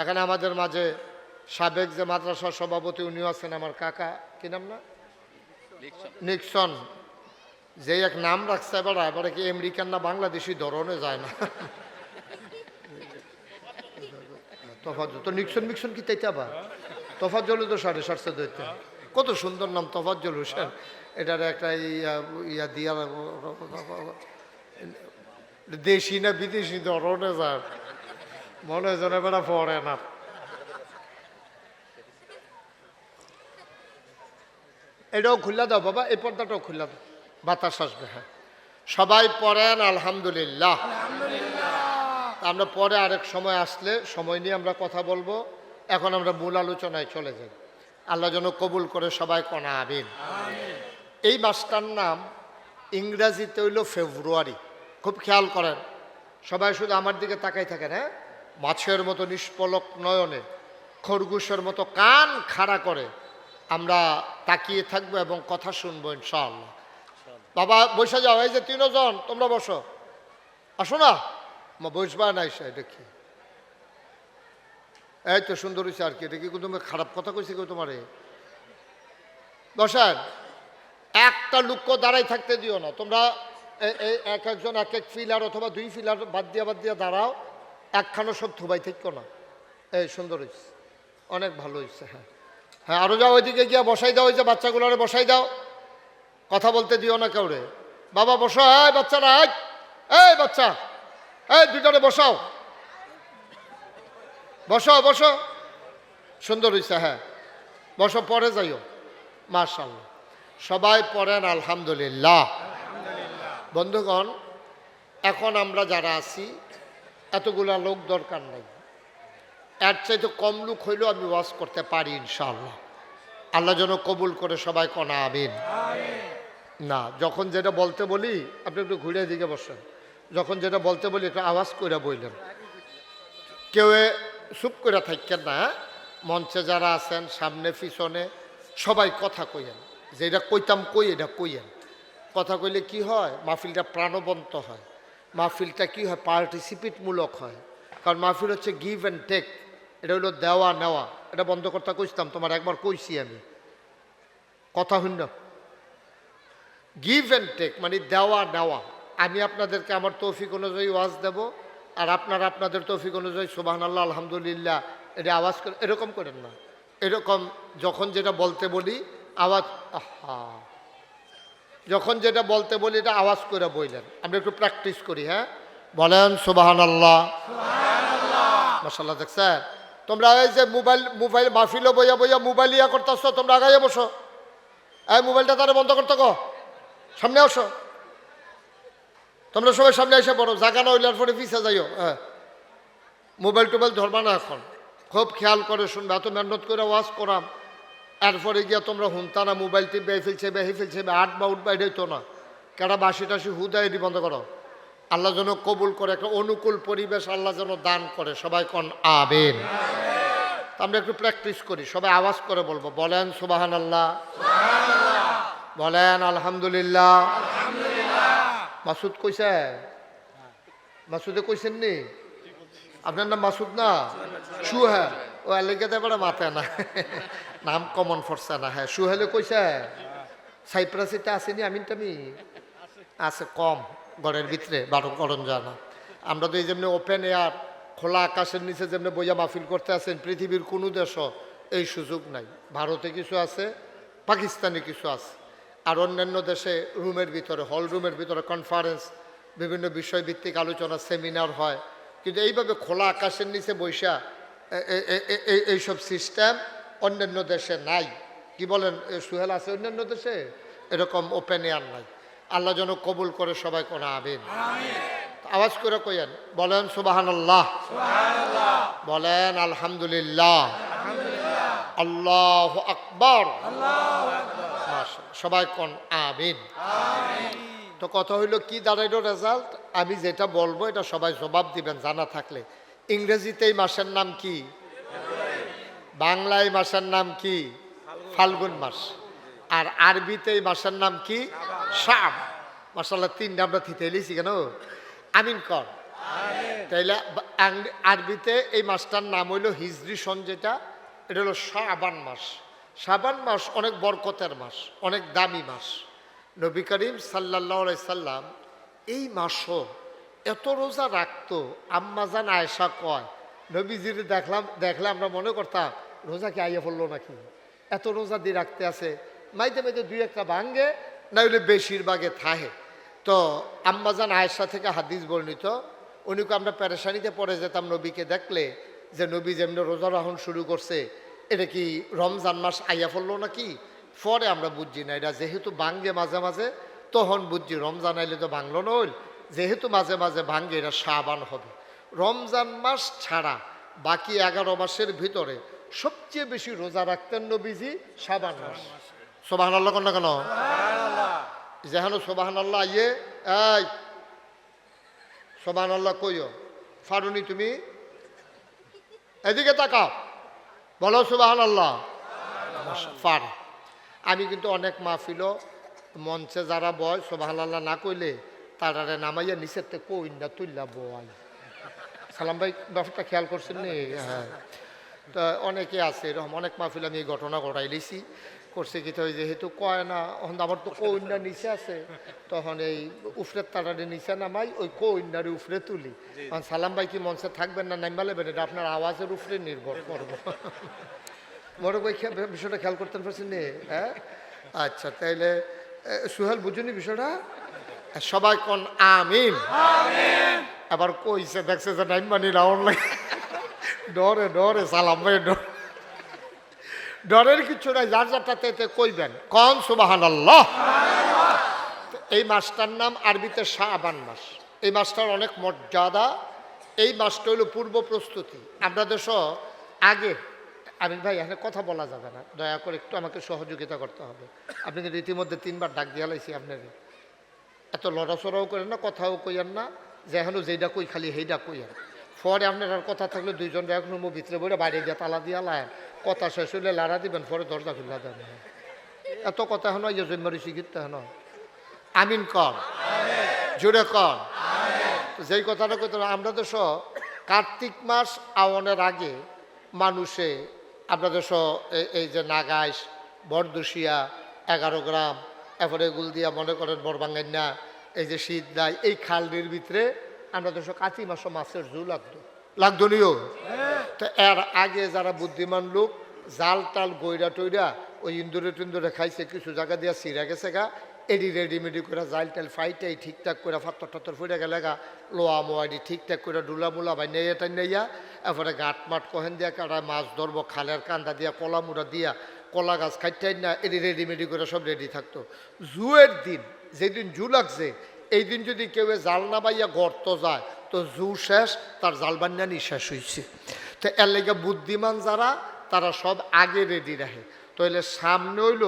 এখানে আমাদের মাঝে সাবেক যে মাদ্রাসার সভাপতি উনিও আছেন আমার কাকা। কি নাম না? নিক্সন। যে এক নাম রাখছে এবার এবারে কি আমেরিকান না বাংলাদেশি ধরনে যায় না? তফাজ্জল। তো নিক্সন মিক্সন কি তাইতে আবার? তফাজ্জল তো সাড়ে সাতশো দইতে কত সুন্দর নাম তফাজ্জল হোসেন। এটার একটা ইয়া ইয়া দিয়া দেশি না বিদেশি ধরনে যায়। মনে হয় যেন বেড়া পড়ে না এটাও খুল্লা দাও বাবা এই পর্দাটাও খুল্লা দাও বাতাস আসবে হ্যাঁ সবাই পড়েন আলহামদুলিল্লাহ। আমরা পরে আরেক সময় আসলে সময় নিয়ে আমরা কথা বলব। এখন আমরা মূল আলোচনায় চলে যাই। আল্লাহ যেন কবুল করে সবাই কণা আবিন এই মাসটার নাম ইংরাজিতে হইল ফেব্রুয়ারি। খুব খেয়াল করেন। সবাই শুধু আমার দিকে তাকাই থাকেন হ্যাঁ? মাছের মতো নিষ্পলক নয়নে, খরগোশের মতো কান খাড়া করে, আমরা তাকিয়ে থাকব এবং কথা শুনব ইনশাআল্লাহ। বাবা, বসে যাও, এই যে তিনজন, তোমরা বসো। আসো না। মা, বসবা না এসে, এটা কি? এই তো সুন্দর হয়েছে আর কি, এটা কি তুমি খারাপ কথা কইছে কেউ তোমারে? বসেন। একটা লুক্ষ দাঁড়াই থাকতে দিও না, তোমরা এক একজন এক এক ফিলার অথবা দুই ফিলার বাদ দিয়া বাদ দিয়া দাঁড়াও। একখানো সব থুবাই থাকো না এই সুন্দর হয়েছে অনেক ভালো হয়েছে হ্যাঁ। হ্যাঁ আরও যাও ওইদিকে গিয়া বসাই দাও ওই যে বাচ্চাগুলোরে বসাই দাও। কথা বলতে দিও না কেউরে। বাবা বসো এই বাচ্চারা এই এই বাচ্চা এই দুটারে বসাও। বসো বসো। সুন্দর হয়েছে হ্যাঁ। বসো পরে যাইও। মার্শাল্লাহ সবাই পড়েন আলহামদুলিল্লাহ। বন্ধুগণ এখন আমরা যারা আছি এতগুলা লোক দরকার নাই। এর চাইতে কম লোক হইলেও আমি ওয়াজ করতে পারি, ইনশাআল্লাহ। আল্লাহ যেন কবুল করে সবাই কনা, আমিন। না, যখন যেটা বলতে বলি, আপনি একটু ঘুরে দিকে বসেন। যখন যেটা বলতে বলি, একটু আওয়াজ করে বললেন কেউ চুপ করে থাকেন না হ্যাঁ? মঞ্চে যারা আছেন, সামনে, পিছনে, সবাই কথা কইয়েন। যেটা কইতাম কই, এটা কইয়েন। কথা কইলে কি হয়? মাহফিলটা প্রাণবন্ত হয়। মাহফিলটা কি হয়? পার্টিসিপেটমূলক হয়। কারণ মাহফিল হচ্ছে গিভ অ্যান্ড টেক এটা হলো দেওয়া, নেওয়া। এটা বন্ধ করতে কইতাম তোমার একবার কইছি আমি। কথা হইন গিভ অ্যান্ড টেক মানে দেওয়া, নেওয়া। আমি আপনাদেরকে আমার তৌফিক অনুযায়ী ওয়াজ দেব, আর আপনারা আপনাদের তৌফিক অনুযায়ী সুবাহ আল্লাহ আলহামদুলিল্লাহ, এটা আওয়াজ করে এরকম করেন না। এরকম যখন যেটা বলতে বলি, আওয়াজ আহা। যখন যেটা বলতে বলি এটা আওয়াজ করে বললেন আমরা একটু প্র্যাকটিস করি হ্যাঁ? বলেন সুবাহান আল্লাহ মশাল্লাহ দেখছেন তোমরা এই যে মোবাইল মোবাইল মাহফিলও বইয়া বইয়া মোবাইল ইয়া করতেছ তোমরা আগাইয়া বসো। এই মোবাইলটা তারা বন্ধ করতে কো। সামনে আসো। তোমরা সবাই সামনে এসে পড়ো জাগা না হইলে পরে পিছিয়ে যাইও হ্যাঁ? মোবাইল টোবাইল ধরবা না এখন। খুব খেয়াল করে শুনবে এত মেহনত করে ওয়াজ করাম। এরপরে গিয়া তোমরা হুনতা না মোবাইল টিপে ফেলছে বেহে ফেলছে আট বা উঠবা এটাই তো না। কেটা বাসি টাসি হুদা এটি বন্ধ করো। আল্লাহ যেন কবুল করে একটা অনুকূল পরিবেশ আল্লাহ যেন দান করে। সবাই কন আবেন তা আমরা একটু প্র্যাকটিস করি সবাই আওয়াজ করে বলব। বলেন সুবাহান আল্লাহ বলেন আলহামদুলিল্লাহ। মাসুদ কইছে? মাসুদে কইছেন নি? আপনার নাম মাসুদ না? শু হ্যাঁ ও এলাকাতে বড় মাথায় না। নাম কমন ফরসা না হ্যাঁ সুহেলে কইছে সাইপ্রাসিতে আসেনি আমিন টামি আছে, কম ঘরের ভিতরে, বারো গরম জানা আমরা তো এই যেমনি ওপেন এয়ার খোলা আকাশের নিচে যেমনি বইয়া মাহফিল করতে আছেন, পৃথিবীর কোনো দেশও এই সুযোগ নাই। ভারতে কিছু আছে, পাকিস্তানে কিছু আছে, আর অন্যান্য দেশে রুমের ভিতরে, হল রুমের ভিতরে কনফারেন্স বিভিন্ন বিষয়ভিত্তিক আলোচনা সেমিনার হয়। কিন্তু এইভাবে খোলা আকাশের নিচে বৈশা এইসব সিস্টেম অন্যান্য দেশে নাই। কি বলেন সুহেল আছে অন্যান্য দেশে? এরকম ওপেন এয়ার নাই। আল্লাহ যেন কবুল করে সবাই কোনো আবেন আওয়াজ করে কইয়েন বলেন সুবাহান আল্লাহ বলেন আলহামদুলিল্লাহ। আল্লাহ আকবর। সবাই কোন আমিন। তো কথা হইল কি দাঁড়াইলো রেজাল্ট আমি যেটা বলব এটা সবাই জবাব দিবেন জানা থাকলে। ইংরেজিতে এই মাসের নাম কি? বাংলায় মাসের নাম কি? ফাল্গুন। মাস। আর আরবিতে এই মাসের নাম কি? শাম। মাসাল্লাহ তিনটা আমরা থিতে এলিছি কেন? আমিন কর। তাইলে আরবিতে এই মাসটার নাম হইল হিজরি সন যেটা এটা হলো শাবান মাস। শাবান মাস অনেক বরকতের মাস অনেক দামি মাস। নবী করিম সাল্লাহ সাল্লাম এই মাসও এত রোজা রাখতো আম্মাজান আয়েশা কয় নবীজির দেখলাম দেখলে আমরা মনে করতাম রোজা কি আইয়া পড়ল নাকি? এত রোজা দিয়ে রাখতে আছে। মাইতে মাইতে দুই একটা ভাঙ্গে, না হলে বেশিরভাগে থাহে। তো আম্মাজান আয়েশা থেকে হাদিস বর্ণিত উনিকে আমরা প্যারেশানিতে পড়ে যেতাম নবীকে দেখলে যে নবী যেমনি রোজা রাহন শুরু করছে, এটা কি রমজান মাস আইয়া পড়ল নাকি? পরে আমরা বুঝছি না, এটা যেহেতু ভাঙ্গে মাঝে মাঝে, তখন বুঝছি রমজান আইলে তো ভাঙলো নইল যেহেতু মাঝে মাঝে ভাঙ্গে, এটা সাবান হবে। রমজান মাস ছাড়া বাকি এগারো মাসের ভিতরে সবচেয়ে বেশি রোজা রাখতেন নবীজি সাবান মাস। সোবাহান আল্লাহ কন না কেন? যেহেন সোবাহান আল্লাহ ইয়ে এই সোবাহান আল্লাহ কইও ফারুনি তুমি? এদিকে তাকাও বলো সুবাহান আল্লাহ ফার আমি কিন্তু অনেক মাহফিল মঞ্চে যারা বয় সোবাহান আল্লাহ না কইলে তারারে নামাইয়া নিচের থেকে কইন না তুললা বয়। সালাম ভাই ব্যাপারটা খেয়াল করছেন নি? হ্যাঁ। তা অনেকে আছে এরকম অনেক মাহফিল আমি এই ঘটনা ঘটাই লিছি। করছে কি তো যেহেতু কয় না আমার তো কইন্যা নিচে আছে। তখন এই উফরের তারারে নিচে নামাই ওই কইন্যারে উফরে তুলি। কারণ সালাম ভাই কি মঞ্চে থাকবেন না নাইমা লেবেন এটা আপনার আওয়াজের উপরে নির্ভর করব। বড় ভাই বিষয়টা খেয়াল করতেন পারছেন নি? হ্যাঁ? আচ্ছা তাইলে সুহেল বুঝুনি বিষয়টা? সবাই কোন আমিন? আবার কইছে দেখছে যে নাইম মানি রাউন্ড লাগে ডরে ডরে, সালাম ভাই, ডর। ডরের কিছু নাই, যার যারটাতে এতে কইবেন। কন সুবাহান আল্লাহ এই মাসটার নাম আরবিতে শাহবান মাস। এই মাসটার অনেক মর্যাদা। এই মাসটা হলো পূর্ব প্রস্তুতি। আমরা দেশ আগে আমিন ভাই, এখানে কথা বলা যাবে না। দয়া করে একটু আমাকে সহযোগিতা করতে হবে। আপনি কিন্তু ইতিমধ্যে তিনবার ডাক দিয়ে লাইছি আপনাকে এত লড়াচড়াও করেন না, কথাও কইয়ান না। যে এখনও যেইটা কই, খালি সেইটা কইয়ান। পরে আপনার কথা থাকলে দুইজন এখন মুখ ভিতরে বইটা বাইরে গিয়ে তালা দিয়া লায় কথা শেষ হইলে লাড়া দিবেন, পরে দরজা খুললা দেন। এত কথা এখন ইয়ে জন্মারি শিখিত হেন। আমিন কর। জোরে কর। যেই কথাটা কইতে আমরা দেশ কার্তিক মাস আওয়ানের আগে মানুষে, আমরা দেশ এই যে নাগাইশ, বরদুশিয়া, এগারো গ্রাম, এরপরে এগুল দিয়া মনে করেন বরবাঙ্গাইনা এই যে শীত দায় এই খালটির ভিতরে আমরা দেশ কাতি মাসে মাছের জু লাগতো। লাগতো নিও তো এর আগে যারা বুদ্ধিমান লোক জাল টাল গইরা টইরা ওই ইন্দুরে টিন্দুরে খাইছে কিছু জায়গা দিয়া সিরা গেছে গা। এডি রেডিমেডি করে জাল টাল ফাইটাই ঠিকঠাক করে ফাত্তর টাত্তর ফুটে গেলে গা। লোয়া মোয়াডি ঠিকঠাক করে ডুলা মুলা বাই নেই এটা নেইয়া এরপরে গাট মাট কহেন দিয়া কাটা মাছ ধরবো খালের কান্দা দিয়া কলা মুড়া দিয়া কলা গাছ খাইটাই না এডি রেডিমেডি করে সব রেডি থাকতো। জুয়ের দিন যেদিন জু লাগছে এই দিন যদি কেউ জাল না বাইয়া গর্ত যায় তো জু শেষ তার জাল বান্যানি শেষ হয়েছে তো এর লেগে বুদ্ধিমান যারা তারা সব আগে রেডি রাখে তাহলে সামনে হইল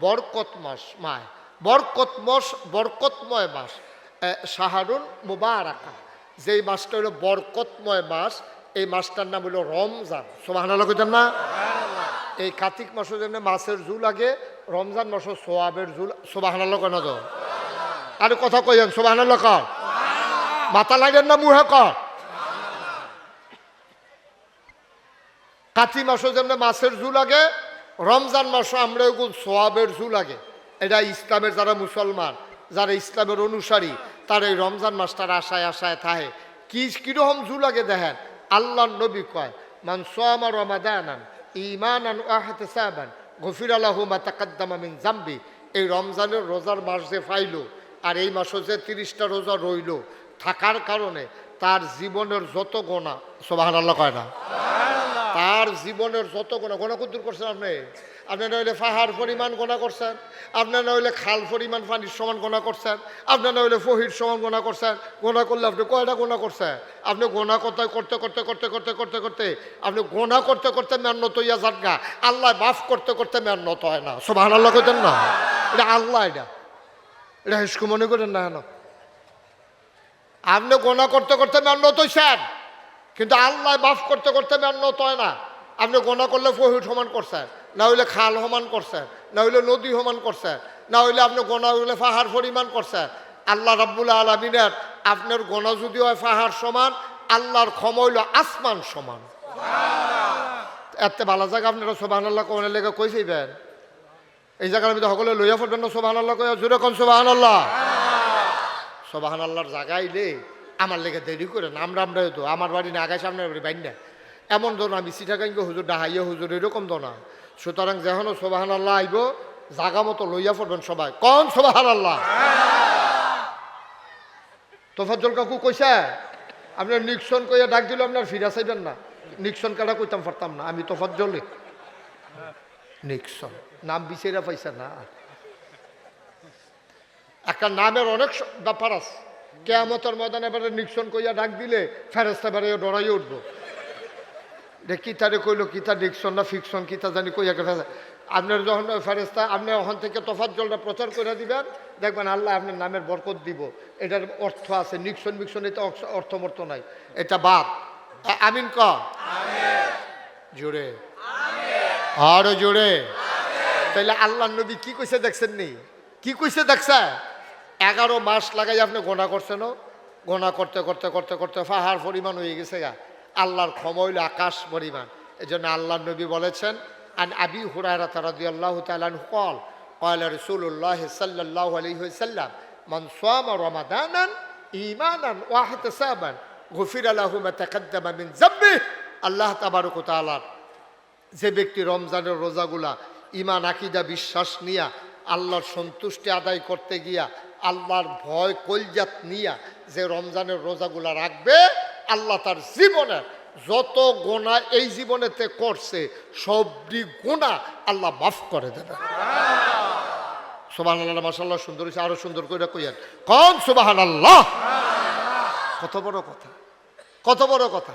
বরকত মাস মায়। বরকত মাস বরকতময় মাস। এ, শাহরুন মুবারাকা। যেই মাসটা হলো বরকতময় মাস এই মাসটার নাম হলো রমজান। সোমাহানা কইতাম না? এই কার্তিক মাসে যেমনি মাছের জু লাগে রমজান মাসে সোয়াবের জুল সোবাহানা কেন তো? আর কথা কইন সোবাহানা মাথা লাগেন না, মুহে কাতি মাসে যেমনি মাছের জু লাগে, রমজান মাসে আমরা এগুলো সোয়াবের জু লাগে। এটা ইসলামের যারা মুসলমান, যারা ইসলামের অনুসারী, তার এই রমজান মাসটার আশায় আশায় থাহে কি, কীরকম জু লাগে দেখেন? আল্লাহ নবী কয়, মান সোয়ামা রমাদানান ইমানান আহতেসাবান গফির আল্লাহ মা তাকাদ্দামা মিন জাম্বি। এই রমজানের রোজার মাস যে পাইলো আর এই মাসে যে তিরিশটা রোজা রইল থাকার কারণে তার জীবনের যত গোনা সোবাহান আল্লাহ কয় না? তার জীবনের যত গোনা গোনা কত দূর করছেন আপনি? আপনি নইলে ফাহার পরিমাণ গোনা করছেন আপনি নইলে খাল পরিমাণ পানির সমান গোনা করছেন আপনি নইলে ফহির সমান গোনা করছেন গোনা করলে আপনি কয়টা গোনা করছেন? আপনি গোনা করতে করতে করতে করতে করতে করতে করতে আপনি গোনা করতে করতে মেহনত ইয়া যান গা আল্লাহ মাফ করতে করতে মেহনত হয় না। সব আল্লাহ কইতেন না? এটা আল্লাহ এটা। এটা হিসকু মনে করেন না কেন? আপনি গোনা করতে করতে মেহনত হইছেন কিন্তু আল্লাহ বাফ করতে করতে মেহনত হয় না। আপনি গোনা করলে ফহির সমান করছেন না হইলে খাল সমান করছেন না হইলে নদী সমান করছেন না হইলে আপনি গোনা হইলে পাহাড় পরিমাণ করছেন। আল্লাহ রাব্বুল আলমিনের আপনার গোনা যদি হয় পাহাড় সমান আল্লাহর ক্ষমা হইল আসমান সমান। এত ভালো জায়গা আপনারা সোবাহান আল্লাহ কোনের লেগে কইছেইবেন এই জায়গার তো সকলে লইয়া পড়বেন না সোবাহান আল্লাহ কইয়া জুড়ে কোন সোবাহান আল্লাহ সোবাহান আল্লাহর জায়গাইলে আমার লেগে দেরি করে, নাম রাম রে তো, আমার বাড়ি না আগায় সামনে বাড়ি বাইন না এমন দো না মিশি থাকাইঙ্গ হুজুর ডাহাইয়া, হুজুর এরকম দো না। সুতরাং যেন সোবাহান আল্লাহ আইব, জাগা মতো লইয়া পড়বেন সবাই। কোন সোবাহান আল্লাহ তোফাজ্জল কাকু কইছে, আপনার নিক্সন কইয়া ডাক দিল, আপনার ফিরা চাইবেন না। নিক্সন কাটা কইতাম পারতাম না, আমি তোফাজ্জলে। নিক্সন। নাম বিচারা পাইছে না। একটা নামের অনেক ব্যাপার আছে। কেয়ামতের ময়দানে এবারে নিক্সন কইয়া ডাক দিলে ফেরেস্তা এবারে ডরাই উঠবো। যে কিতারে কইলো, কিতা নিক্সন না ফিকশন কিতা জানি কইয়া কে ফেলে আপনার যখন ফেরেস্তা আপনি ওখান থেকে তফাত জলটা প্রচার করে দিবেন, দেখবেন আল্লাহ আপনার নামের বরকত দিব। এটার অর্থ আছে, নিক্সন মিক্সন এটা অর্থ- অর্থমর্থ নাই। এটা বাদ। আমিন ক? জোরে। আরও জোরে। তাইলে আল্লাহ নবী কি কইছে দেখছেন নি কি কইছে দেখছে এগারো মাস লাগাই আপনি গোনা করছেন গোনা করতে করতে করতে করতে পাহাড় পরিমাণ হয়ে গেছে গা আল্লাহর ক্ষমা হইল আকাশ পরিমাণ এই জন্য আল্লাহ নবী বলেছেন আন আবি হুরায়রা রাদিয়াল্লাহু তাআলা আনহু قال قال رسول الله صلى الله عليه وسلم من صام رمضانا ايمانا واحتسابا غفر له ما تقدم من ذنبه আল্লাহ তাবারক ওয়া তাআলা যে ব্যক্তি রমজানের রোজাগুলা ইমান আকিদা, বিশ্বাস নিয়া, আল্লাহর সন্তুষ্টি আদায় করতে গিয়া, আল্লাহর ভয়, কলজাত নিয়া যে রমজানের রোজাগুলা রাখবে, আল্লাহ তার জীবনের যত গোনা এই জীবনেতে করছে, সবটি গোনা আল্লাহ মাফ করে দেবে। সোবাহান আল্লাহ মাসাল্লাহ সুন্দর হয়েছে আরও সুন্দর করে কইয়ান। কন সোবাহান আল্লাহ কত বড় কথা, কত বড় কথা।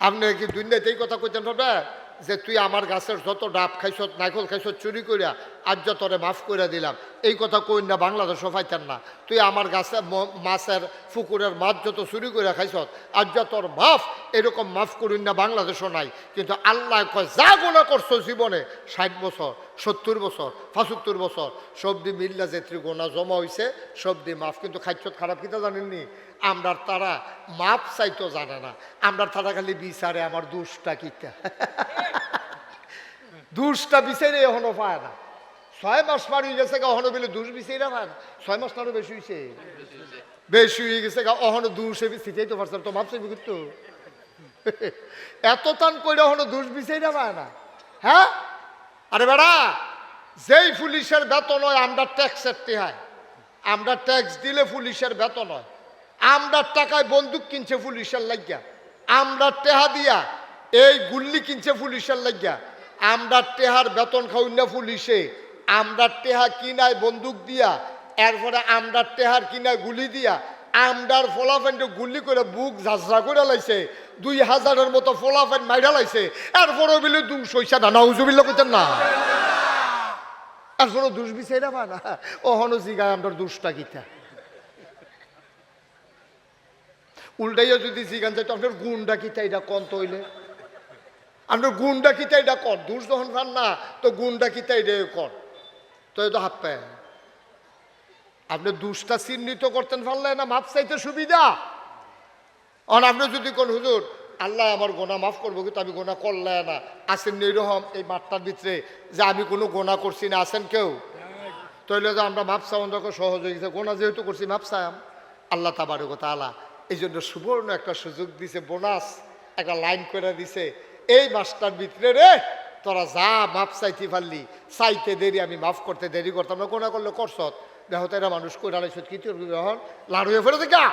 আপনি কি দুনিয়াতে এই কথা কইতেন পারবে যে তুই আমার গাছের যত ডাব খাইছত নাইকল খাইছত চুরি করিয়া আজ তোরে মাফ করে দিলাম, এই কথা কই না, বাংলাদেশও পাইতেন না। তুই আমার গাছে মাছের, পুকুরের মাছ যত চুরি করে খাইছত আজ তোর মাফ, এরকম মাফ করুন না, বাংলাদেশও নাই। কিন্তু আল্লাহ কয়, যা গোনা করছ জীবনে, ষাট বছর সত্তর বছর, পঁচাত্তর বছর। সবদি মিল্লা যেত্রী গোনা জমা হয়েছে সবদি মাফ, কিন্তু খাইছত খারাপ কিতা জানেননি? আমরার তারা মাপ চাইতো জানে না। আমরার তারা খালি বিচারে, আমার দুষ্টা কিতা। দুষ্টা বিচারে এখনও পায় না। ছয় মাস পার হয়ে গেছে গা, অহনো বেলে দুষ বিচারে পায় না। ছয় মাস তারও বেশি হয়েছে বেশি হয়ে গেছে গা, অহনো দুষে সিটাই তো পারছে তো মাপ চাইবি কিন্তু। এত টান করে অহনো দুষ বিচারে পায় না। হ্যাঁ? আরে বেড়া, যেই পুলিশের বেতন হয়, আমরা ট্যাক্সের টেহায়। আমরা ট্যাক্স দিলে পুলিশের বেতন হয়। আমরা টাকায় বন্দুক কিনছে পুলিশের লাগিয়া। আমরা টেহা দিয়া এই গুল্লি কিনছে পুলিশের লাগিয়া। আমরা টেহার বেতন খাই না পুলিশে। আমরা টেহা কিনায় বন্দুক দিয়া, এরপরে আমরা টেহার কিনায় গুলি দিয়া। আমরার ফলাফেন্টে গুলি করে বুক ঝাঁঝরা করে লাইছে। দুই হাজারের মতো ফলাফেন মাইরা লাইছে। এরপরে বিলে দুশ হইছে না নাউজুবিল্লা করতেন না। এরপরে দুষ বিচাইরা পা না। ওহনো জিগায় আমরা দুষ্টা গীতা উল্টাইয়া যদি জিগান যাই তো আপনার গুণটা কিতা, এটা কন তৈলে আপনার গুণটা কিতা, এটা কর দুষ যখন পান না, তো গুণটা কিতা, এটা কর তো হাত পায়। আপনি দুষ্টা চিহ্নিত করতেন পারলে না, মাপ চাইতে সুবিধা। আর আপনি যদি কোন হুজুর, আল্লাহ, আমার গোনা মাফ করব, কিন্তু আমি গোনা করলে না। আসেন এরকম এই মাঠটার ভিতরে, যে আমি কোনো গোনা করছি না। আসেন কেউ? তাইলে যে আমরা মাপ চাওয়ান যখন সহজ হয়ে গেছে। গোনা যেহেতু করছি, মাপ চাইম আল্লাহ তাবারক তালা এই জন্য সুবর্ণ একটা সুযোগ দিছে, বোনাস, একটা লাইন করে দিছে। এই মাসটার ভিতরে রে, তোরা যা মাপ চাইতে পারলি, চাইতে দেরি, আমি মাফ করতে দেরি করতাম না। গোনা করলে করছত। দেহ তেরা মানুষ কই ডালাইছ কি বিবাহন লাড়ুয়ে ফেলে দেখা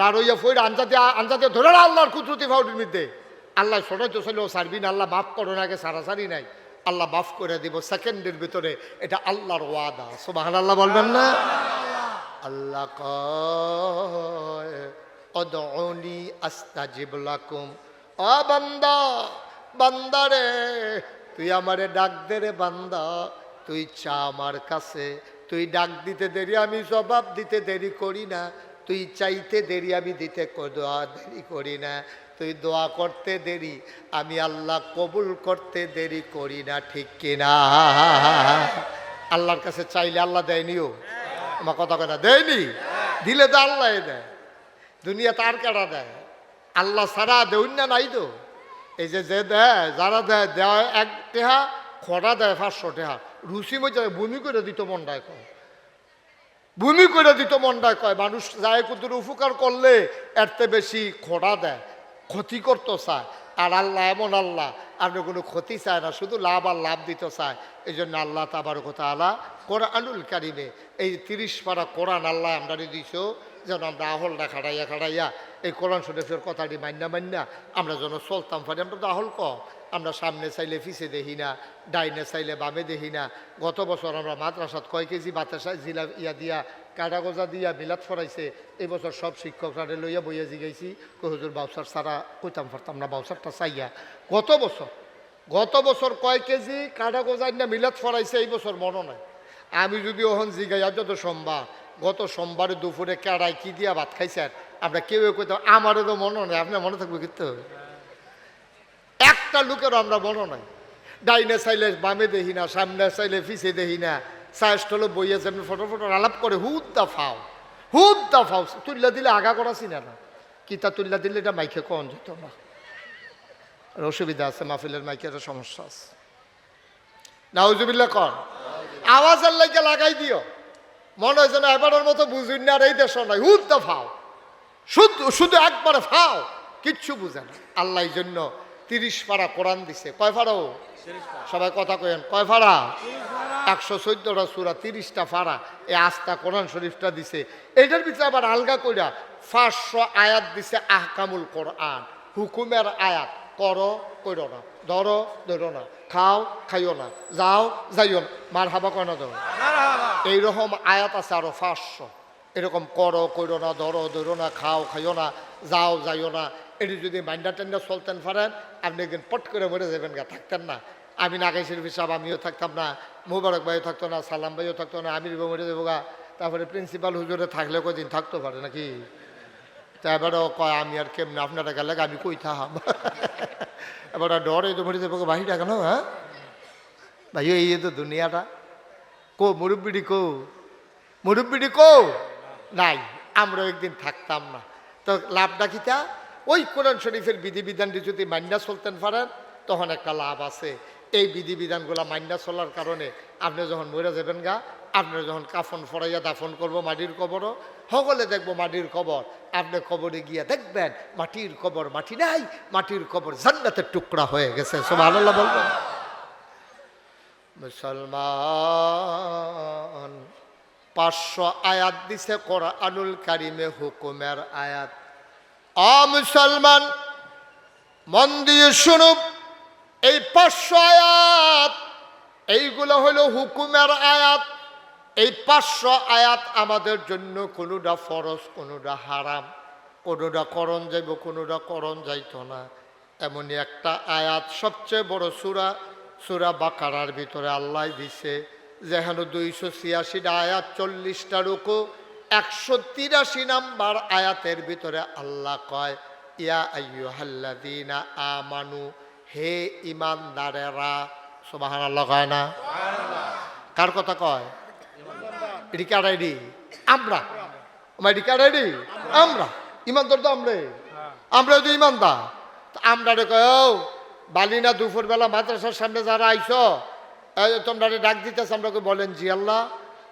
লাড়ুইয়া ফইর আঞ্জাতে আঞ্জাতে ধরে না আল্লাহর কুদরতি ফাউটির মধ্যে। আল্লাহ ছোট তো ছিল সারবি না, আল্লাহ মাফ করো না, আগে সারাসারি নাই। আল্লাহ মাফ করে দিব সেকেন্ডের ভিতরে, এটা আল্লাহর ওয়াদা। সুবাহান আল্লাহ বলবেন না? আল্লাহ অদনি আস্তাজিব লাকুম। ও বান্দা বান্দারে তুই আমারে ডাক দে রে বান্দা। তুই চা আমার কাছে, তুই ডাক দিতে দেরি, আমি জবাব দিতে দেরি করি না। তুই চাইতে দেরি, আমি দিতে দোয়া দেরি করি না। তুই দোয়া করতে দেরি, আমি আল্লাহ কবুল করতে দেরি করি না, ঠিক কিনা আল্লাহর কাছে চাইলে আল্লাহ দেয়নিও আমার কথা কথা দেয়নি? দিলে তো আল্লাহ দেয়। দুনিয়া তার কাটা দেয়? আল্লাহ সারা দেউন না নাই তো। এই যে যে দেয়, যারা দেয় দেয় এক টেহা, খরা দেয় পাঁচশো টেহা। রুচি মধ্যে বমি করে দিত মনটায় কয়। ভূমি করে দিত মনটায় কয়, মানুষ যায় কুতুর উপকার করলে এরতে বেশি খোড়া দেয়, ক্ষতি করতো চায়। আর আল্লাহ এমন আল্লাহ, আর কোনো ক্ষতি চায় না, শুধু লাভ আর লাভ দিতে চায়। এই জন্য আল্লাহ তাবার কথা আলা কোরআনুল কারিমে এই তিরিশ পারা কোরআন আল্লাহ আমরা দিছ। যেন আমরা আহল না খাড়াইয়া খাড়াইয়া এই কোরআন শরীফের কথাটি মান্না মান্না আমরা যেন চলতাম পারি আমরা তো আহল কম। আমরা সামনে চাইলে পিছে দেখি না, ডাইনে চাইলে বামে দেখি না। গত বছর আমরা মাদ্রাসাত কয় কেজি বাতাসা জিলা ইয়া দিয়া, কাটা গজা দিয়া মিলাত ফরাইছে এই বছর সব শিক্ষকরা লইয়া বইয়া জিগাইছি, কই হুজুর বাউসার সারা কইতাম পারতাম না বাউসারটা চাইয়া। গত বছর গত বছর কয় কেজি কাটা গজাই না মিলাত ফরাইছে এই বছর মনে নাই। আমি যদি ওহন জিগাই আজ যত সোমবার গত সোমবারে দুপুরে কেড়াই কি দিয়া ভাত খাইছেন? আমরা কেউ কইতাম, আমারও তো মনে নেই আপনার মনে থাকবে কিন্তু একটা লোকেরও আমরা মনে নাই। ডাইনে চাইলে বামে দেখি না, সামনে চাইলে পিছে দেখি না। সাইস্টলে বইয়ে যেমনি ফটো ফটো আলাপ করে, হুদ দা ফাও, হুদ দা ফাও। তুল্লা দিলে আগা করা চিনে না। কিতা তুল্লা দিলে এটা মাইকে কন যেত না অসুবিধা আছে, মাহফিলের মাইকে একটা সমস্যা আছে। নাউজুবিল্লা কন আওয়াজের লাগে লাগাই দিও। মনে হয় যেন এবারের মতো বুঝুন না আর এই দেশ নাই হুদ দা ফাও। শুধু শুধু একবারে ফাও, কিচ্ছু বুঝে না। আল্লাহ জন্য তিরিশ পাড়া কোরআন দিছে। কয় ফাড়াও সবাই কথা কয়েন কয় ফাড়া একশো চোদ্দটা সুরা, তিরিশটা ফাড়া এই আস্থা কোরআন শরীফটা দিছে। এটার ভিতরে আবার আলগা কইরা পাঁচশো আয়াত দিছে আহকামুল কোরআন। হুকুমের আয়াত। করো, কইরো না। ধরো ধরো না। খাও খাইও না। যাও যাইও না। মার হাবা কয় না ধরো এইরকম আয়াত আছে আরও পাঁচশো। এরকম করো করো না ধরো ধরো না খাও খাইও না যাও যাইও না। এটি যদি মাইন্ডা টেন্ডা চলতেন পারেন আপনি একদিন পট করে মরে যাবেন গা থাকতেন না। আমি নাগাই শরীফ সাহেব আমিও থাকতাম না। মুবারক ভাইও থাকতো না সালাম ভাইও থাকতো না। আমির ভাই মরে যাব গা। তারপরে প্রিন্সিপাল হুজুরে থাকলে কদিন থাকতে পারে নাকি? তা এবারও কয় আমি আর কেমন আপনারা গেলে আমি কই থাম এবার ডর তো মরে যাব বাহিটা কেন হ্যাঁ? ভাই এই তো দুনিয়াটা। কো, মুরব্বিডি কো? মুরব্বিডি কো? নাই আমরা একদিন থাকতাম না। তো লাভটা কিতা ওই কোরআন শরীফের বিধিবিধানটি যদি মান্যা চলতেন পারেন, তখন একটা লাভ আছে। এই বিধিবিধানগুলো মান্যা চলার কারণে আপনি যখন মরে যাবেন গা আপনার যখন কাফন ফরাইয়া দাফন করব, মাটির কবরও, সকলে দেখব মাটির কবর। আপনি কবরে গিয়ে দেখবেন, মাটির কবর মাটি নাই, মাটির কবর জান্নাতের টুকরা হয়ে গেছে। সব আল্লাহ বলবেন। মুসলমান, পাঁচশো আয়াত দিছে কোরআনুল কারিমে হুকুমের আয়াত। অ মুসলমান, মন দিয়ে শুনুক, এই পাঁচশো আয়াত, এইগুলো হলো হুকুমের আয়াত। এই পাঁচশো আয়াত আমাদের জন্য কোনোটা ফরজ কোনোটা হারাম কোনোটা করণ যাইব কোনোটা করণ যাইত না। এমনই একটা আয়াত সবচেয়ে বড় সুরা সুরা বা বাকারার ভিতরে আল্লাহ দিছে যেহেন দুইশো ছিয়াশিটা আয়াত চল্লিশটা রুকু একশো তিরাশি নাম্বার আয়াতের ভিতরে আল্লাহ কয় ইয়া আইয়ুহাল্লাযীনা আমানু হে ইমানদারেরা। সুবহান আল্লাহ কয় না? কার কথা কয়? এটি কার আইডি আমরা। আমার এটি কার আইডি আমরা। ইমানদার তো আমরা। আমরা যদি ইমানদার। তা আমরা রে কয় ও বালিনা দুপুরবেলা মাদ্রাসার সামনে যারা এই তোমরা ডাক দিতেছ আমরা বলেন জি আল্লাহ।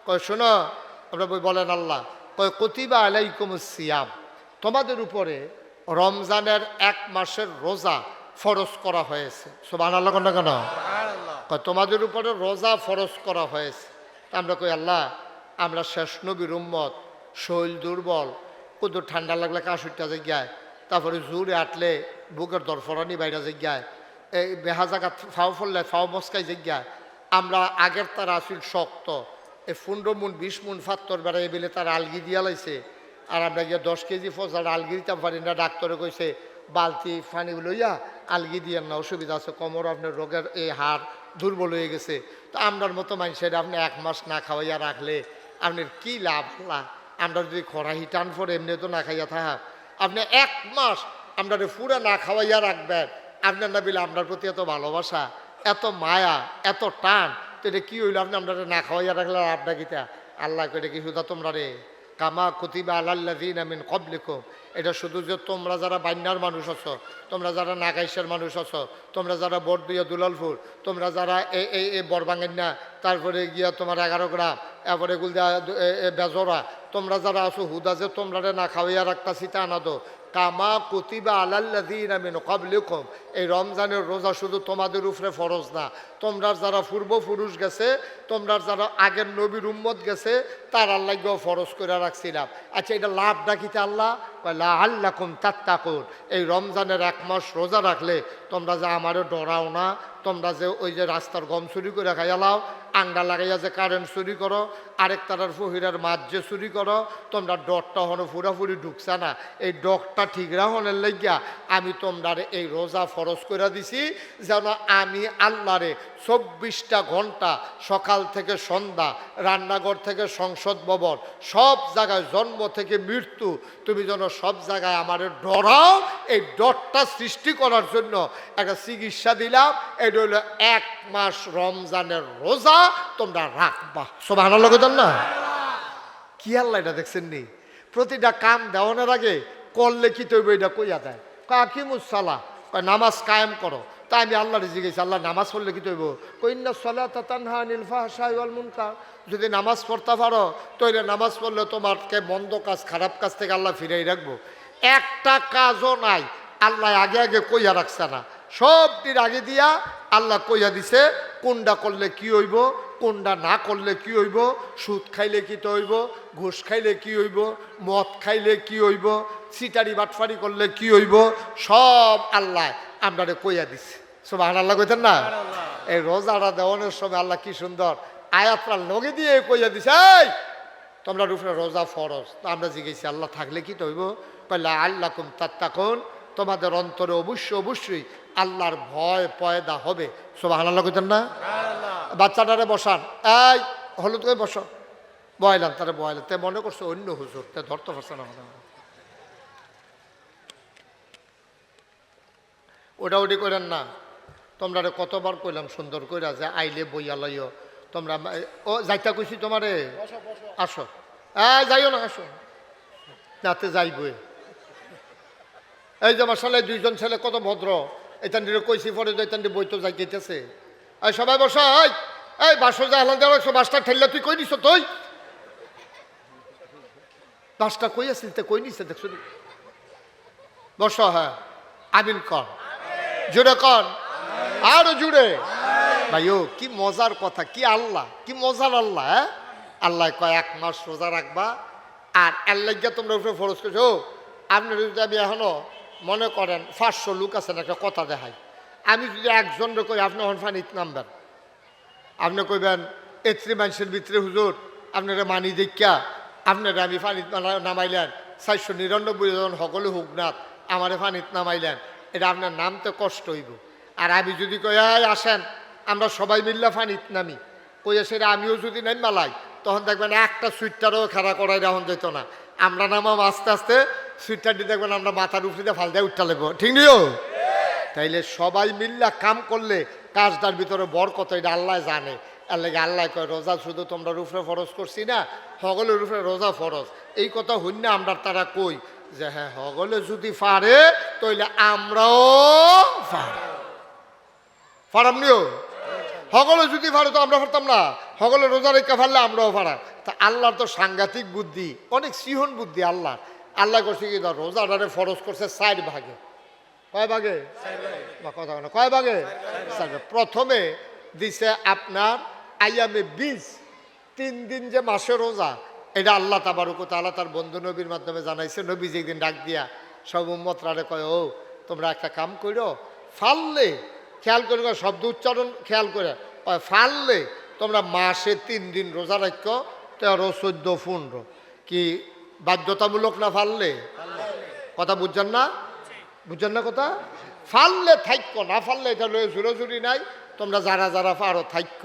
কয় শোনো আমরা বলেন আল্লাহ। কয় কতিবা আলাইকুম সিয়াম। তোমাদের উপরে রমজানের এক মাসের রোজা ফরজ করা হয়েছে। সোমান আল্লাহ কেন? কেন তোমাদের উপরে রোজা ফরজ করা হয়েছে। আমরা কই আল্লাহ আমরা শেষ নবীর উম্মত, শৈল দুর্বল কত ঠান্ডা লাগলে কাশুরটা জায়গায় তারপরে জোরে আটলে বুকের দরফরানি বাইরে জায়গায় এই বেহা জায়গা ফাও ফললে ফাও মস্কাই জায়গায় আমরা আগের তার আসিল শক্ত, এই পনেরো মুন, বিশ মুন, ফাত্তর বেড়াই বেলে তার আলগি দিয়া লাইছে, আর আমরা গিয়ে দশ কেজি ফসার আলগি দিতাম পারি না ডাক্তারে কইছে, বালতি পানি লইয়া আলগি দিয়ে না, অসুবিধা আছে, কোমর আপনার রোগের এই হাড় দুর্বল হয়ে গেছে, তো আমরার মতো মানুষের আপনি এক মাস না খাওয়াইয়া রাখলে আপনার কি লাভ? লাভ আমরা যদি খরাহি টান পরে এমনি তো না খাইয়া থাকা। আপনি এক মাস আমরা পুরা না খাওয়াইয়া রাখবেন। আপনার না বিলে আপনার প্রতি এত ভালোবাসা, এত মায়া, এত টান, তো এটা কি হইল? আপনি আমরা না খাওয়াইয়া রাখলে আপনার গীতা আল্লাহ করে কি সুদা তোমরা রে কামা কতিবা কুতিবা দিন আমিন কবলিকুম এটা শুধু যে তোমরা যারা বান্যার মানুষ আছো, তোমরা যারা নাগাইশের মানুষ আছো, তোমরা যারা বরদুয়া দুলালপুর তোমরা যারা এই এই এই বরবাঙ্গিনা তারপরে গিয়া তোমার এগারো গ্রাম, এরপরে গুলদা বেজরা, তোমরা যারা আছো হুদা যে তোমরা না খাওয়াইয়া রাখতাছি তা না দো কামা কুতিবা আলাল্লাদিন আমিন কবলিকুম এই রমজানের রোজা শুধু তোমাদের উপরে ফরজ না তোমরা যারা পূর্বপুরুষ গেছে, তোমরা যারা আগের নবীর উম্মত গেছে, তার আল্লাহকেও ফরজ করে রাখছিলাম। আচ্ছা এটা লাভ ডাকিতে আল্লাহ? লা আল্লাহ কুম তাত্তাকুন। এই রমজানের এক মাস রোজা রাখলে তোমরা যে আমারও ডরাও না, তোমরা যে ওই যে রাস্তার গম চুরি করে খাইয়ালাও আংডা লাগাইয়া যে কারেন্ট চুরি করো, আরেক তারার ফহিরার মাছ যে চুরি করো, তোমরা ডরটা হনো ফুরাফুরি ঢুকছে না। এই ডকটা ঠিক রাহনের লাগিয়া আমি তোমরা এই রোজা ফরজ করে দিছি যেন আমি আল্লাহরে চব্বিশটা ঘণ্টা সকাল থেকে সন্ধ্যা, রান্নাঘর থেকে সংসদ ভবন, সব জায়গায় জন্ম থেকে মৃত্যু। তুমি যেন সব জায়গায় আমার ডরাও, এই ডরটা সৃষ্টি করার জন্য একটা চিকিৎসা দিলাম। এটা হলো এক মাস রমজানের রোজা, তোমরা রাখবা। সব আনার লগে না কি আল্লাহ এটা দেখছেন নি প্রতিটা কাম দেওয়ানোর আগে করলে কি তৈব এটা কইয়া দেয়? কাকিমুসালা নামাজ কায়েম করো। তাই আমি আল্লাহরে জিজ্ঞেস আল্লাহ নামাজ পড়লে কি তৈব? কইন্না সলা তানহা নীলফা মুনকার। যদি নামাজ পড়তে পারো, তৈলে নামাজ পড়লে তোমারকে মন্দ কাজ, খারাপ কাজ থেকে আল্লাহ ফিরাই রাখব। একটা কাজও নাই। আল্লাহ আগে আগে কইয়া রাখছে না। সব দিন আগে দিয়া আল্লাহ কইয়া দিছে কোনটা করলে কি হইব কোনটা না করলে কি হইব, সুদ খাইলে কি তো হইব ঘুষ খাইলে কি হইব, মদ খাইলে কি হইব সিটারি বাটফারি করলে কি হইব, সব আল্লাহ আপনারে কইয়া দিছে। সব আল্লাহ কইতেন না? এই রোজাটা দেওয়ানোর সময় আল্লাহ কি সুন্দর আয়াতটা লগে দিয়ে কইয়া দিছে এই তোমরা রূপে রোজা ফরজ। তা আমরা জিজ্ঞেসি আল্লাহ থাকলে কি তো হইব কইলা আল্লাহ কুম তাত্তাকুন। তোমাদের অন্তরে অবশ্যই অবশ্যই আল্লাহর ভয় পয়দা হবে। সব আল্লাহ কইতেন না? বাচ্চাটারে বসান। এই হলুদ করে বসো। বয়লাম তারা বয়লাম। তে মনে করছ অন্য হুজুর তে ধরতে পারছে না ওটা ওটি করেন না। তোমরা কতবার কইলাম সুন্দর কইরা যে আইলে বইয়া লইও। তোমরা ও যাইতা কইছি তোমারে? আসো। যাইও না আসো। যাতে যাইবই। এই যে মাসালে দুইজন ছেলে কত ভদ্র। এতান কইছি পরে এতান বই তো যাইতেছে। এই সবাই বসো এই এই বাসো যা হলাম দেওয়া বাসটা ঠেললে তুই কই নিছ তুই? বাসটা কই আসিল তে কই নিছে? দেখছ বস হ্যাঁ। আমিন কর। জোরে কর। আরও জুড়ে। ভাইও কি মজার কথা কি আল্লাহ কি মজার আল্লাহ হ্যাঁ? আল্লাহ কয় এক মাস রোজা রাখবা আর আল্লাহ তোমরা উপরে ফরজ করছ। ও, আপনি যদি আমি এখনও মনে করেন পাঁচশো লোক আছেন একটা কথা দেখাই। আমি যদি একজন কই আপনি হন ফানিত নামবেন আপনি কইবেন এত্রি মানুষের ভিতরে হুজুর আপনারা মানি দেখা আপনারা আমি ফানিত নামা- নামাইলেন। চারশো নিরানব্বই জন সকলে হুকনাথ আমারে ফানিত নামাইলেন। এটা আপনার নামতে কষ্ট হইব। আর আমি যদি কই "এই আসেন। আমরা সবাই মিল্লা ফানিত নামি। কইয়া সেটা আমিও যদি নাম মালাই। তখন দেখবেন একটা সুইটটারও খাড়া করাই রাখুন যেত না। আমরা নামাম আস্তে আস্তে, সুইটটারটি দেখবেন আমরা মাথার উপরে ফাল দিয়ে উঠতে লাগবো ঠিক নিও? তাইলে সবাই মিল্লা কাম করলে কাজটার ভিতরে বর কত এটা আল্লাহ জানে। আর লাগে আল্লাহ কয়, রোজা শুধু তোমরা রুফরে ফরজ করছি না, হগলের রুফরে রোজা ফরজ। এই কথা হইন না আমরা তারা কই যে হ্যাঁ হগলে যদি পারে, তাইলে আমরাও পারি। ফারাম নিও। হগলে যদি পারে তো আমরা পারতাম না। হগলে রোজা রেখা ফারলে আমরাও পারা তা আল্লাহর তো সাংঘাতিক বুদ্ধি অনেক সিহন বুদ্ধি আল্লাহ আল্লাহ করছে কি ধর রোজাটারে ফরজ করছে চার ভাগে। কয় ভাগে? বা কথা বলে, কয় ভাগে? প্রথমে দিছে আপনার আইয়ামে বীজ তিন দিন যে মাসে রোজা এটা আল্লাহ তাবারুক তাআলা তার বন্ধু নবীর মাধ্যমে জানাইছে। নবী যেদিন ডাক দিয়া সব উম্মতরারে কয় ও তোমরা একটা কাম করো ফাললে খেয়াল করে শব্দ উচ্চারণ খেয়াল করে। ফাললে তোমরা মাসে তিন দিন রোজা রাখ তেরো, চোদ্দ, পনেরো। কি বাধ্যতামূলক না ফাললে? কথা বুঝছেন না? বুঝছেন না কথা? ফাললে থাইক্য না ফাললে এটা লয়ে জুড়োজুরি নাই, তোমরা যারা যারা পারো থাক্য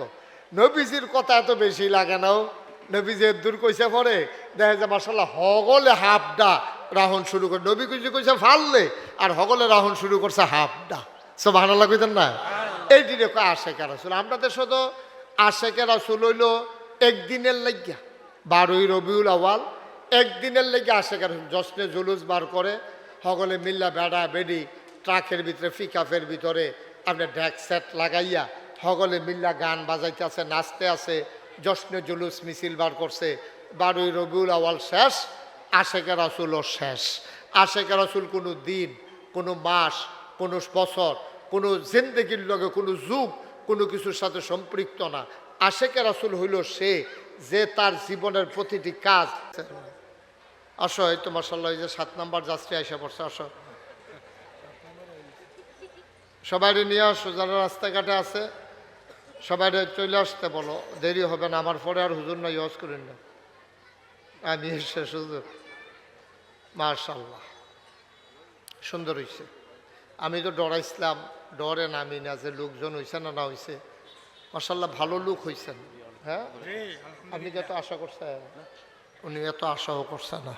নবীজির কথা এত বেশি লাগে নাও নবীজি দূর কইছে পরে, দেখা যায় মাসাল্লাহ হগলে হাফডা রাহন শুরু করে নবী কুজি কইছে ফাললে, আর হগলে রাহন শুরু করছে হাফডা। সব ভালো লাগতেন না? এই দিনে কয় আশেকের আসল আমরা তো আশেকের আসল হইল একদিনের লাগিয়া, বারোই রবিউল আওয়াল একদিনের লেগে আসে কারণ জশ্নে জুলুস বার করে, সকলে মিল্লা বেড়া বেডি, ট্রাকের ভিতরে, পিকআপের ভিতরে আপনার ড্যাক সেট লাগাইয়া, সকলে মিল্লা গান বাজাইতে আছে, নাচতে আছে জশ্নে জুলুস মিছিল বার করছে, বারোই রবিউল আওয়াল শেষ আশেকে রাসুলও শেষ। আশেকে রাসুল কোনো দিন, কোনো মাস কোনো বছর, কোনো জিন্দগির লগে কোনো যুগ, কোনো কিছুর সাথে সম্পৃক্ত না। আশেকে রাসুল হইল সে যে তার জীবনের প্রতিটি কাজ আসো, এই তো মাসাল্লাহ এই যে সাত নাম্বার যাত্রী আইসা পড়ছে, আসো। সবাই নিয়ে আসো, যারা রাস্তাঘাটে আছে সবাই চলে আসতে বলো, দেরি হবে না, আমার পরে আর হুজুর না ইউজ করেন না। আমি শেষ হুজুর মার্শাল্লাহ সুন্দর হয়েছে আমি তো ডরাইছিলাম ডরে নামি না যে লোকজন হয়েছে না না হয়েছে মার্শাল্লাহ ভালো লোক হয়েছেন হ্যাঁ? আপনি এত আশা করছেন? উনি এত আশাও করছে না।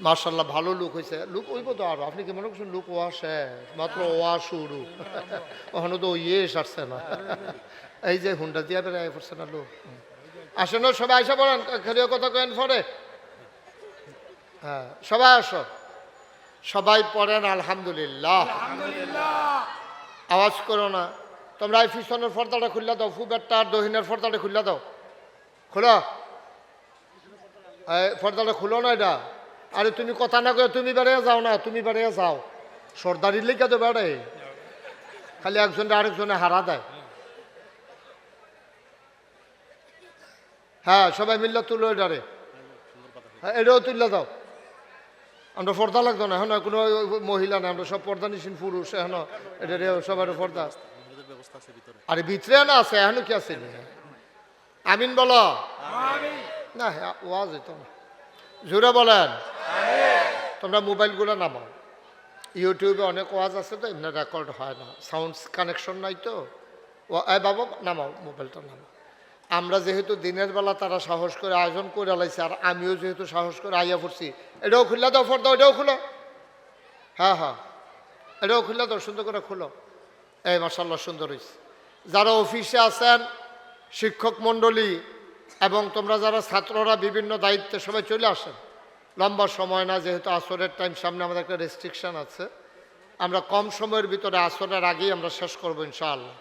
মার্শাল্লাহ ভালো লুক হয়েছে লোক ওইব তো আরও। আপনি কি মনে করছেন লুক ওয়া শেষ? মাত্র ওয়া শুরু। ওখানে তো ইয়ে সারছে না। এই যে হুন্ডা দিয়া বেড়াই পড়ছে না লোক। আসেন সবাই আসা, বলেন খেলিও কথা কেন পরে। হ্যাঁ সবাই আসো। সবাই পড়েন আলহামদুলিল্লাহ। আওয়াজ করো না। তোমরা এই পিছনের ফর্দাটা খুললা দাও ফুবেরটা আর দহিনের ফর্দাটা খুললা দাও। খোলো। ফর্দাটা খুলো না এটা। আরে তুমি কথা না কয়ে তুমি বেড়ে যাও না তুমি বেড়ে যাও। সর্দারির লেগে তো বেড়ে খালি একজনে আরেকজনে হারা দেয়। হ্যাঁ সবাই মিললে তুলো এটারে হ্যাঁ এটাও তুললে দাও। আমরা পর্দা লাগতো না, এখন কোনো মহিলা না আমরা সব পর্দা নিছেন পুরুষ, এখন এটা সবার পর্দা। আরে ভিতরে না আছে, এখনও কি আছে? আমিন বলো। না হ্যাঁ ওয়াজ হইতো না। জোরে বলেন। তোমরা মোবাইলগুলো নামাও। ইউটিউবে অনেক ওয়াজ আছে তো, এমনি রেকর্ড হয় না। সাউন্ড কানেকশন নাই তো। ও বাবা, নামাও, মোবাইলটা নামাও। আমরা যেহেতু দিনের বেলা তারা সাহস করে আয়োজন করে লাইছে আর আমিও যেহেতু সাহস করে আইয়া পড়ছি, এটাও খুললা দাও ফর দাও এটাও খুলো। হ্যাঁ হ্যাঁ এটাও খুললা দাও, সুন্দর করে খুলো। এই মাসাল্লাহ সুন্দর হয়েছে যারা অফিসে আছেন, শিক্ষক মণ্ডলী এবং তোমরা যারা ছাত্ররা বিভিন্ন দায়িত্বে সবাই চলে আসেন। লম্বা সময় না, যেহেতু আসরের টাইম সামনে আমাদের একটা রেস্ট্রিকশন আছে। আমরা কম সময়ের ভিতরে আসরের আগেই আমরা শেষ করব, ইনশাআল্লাহ।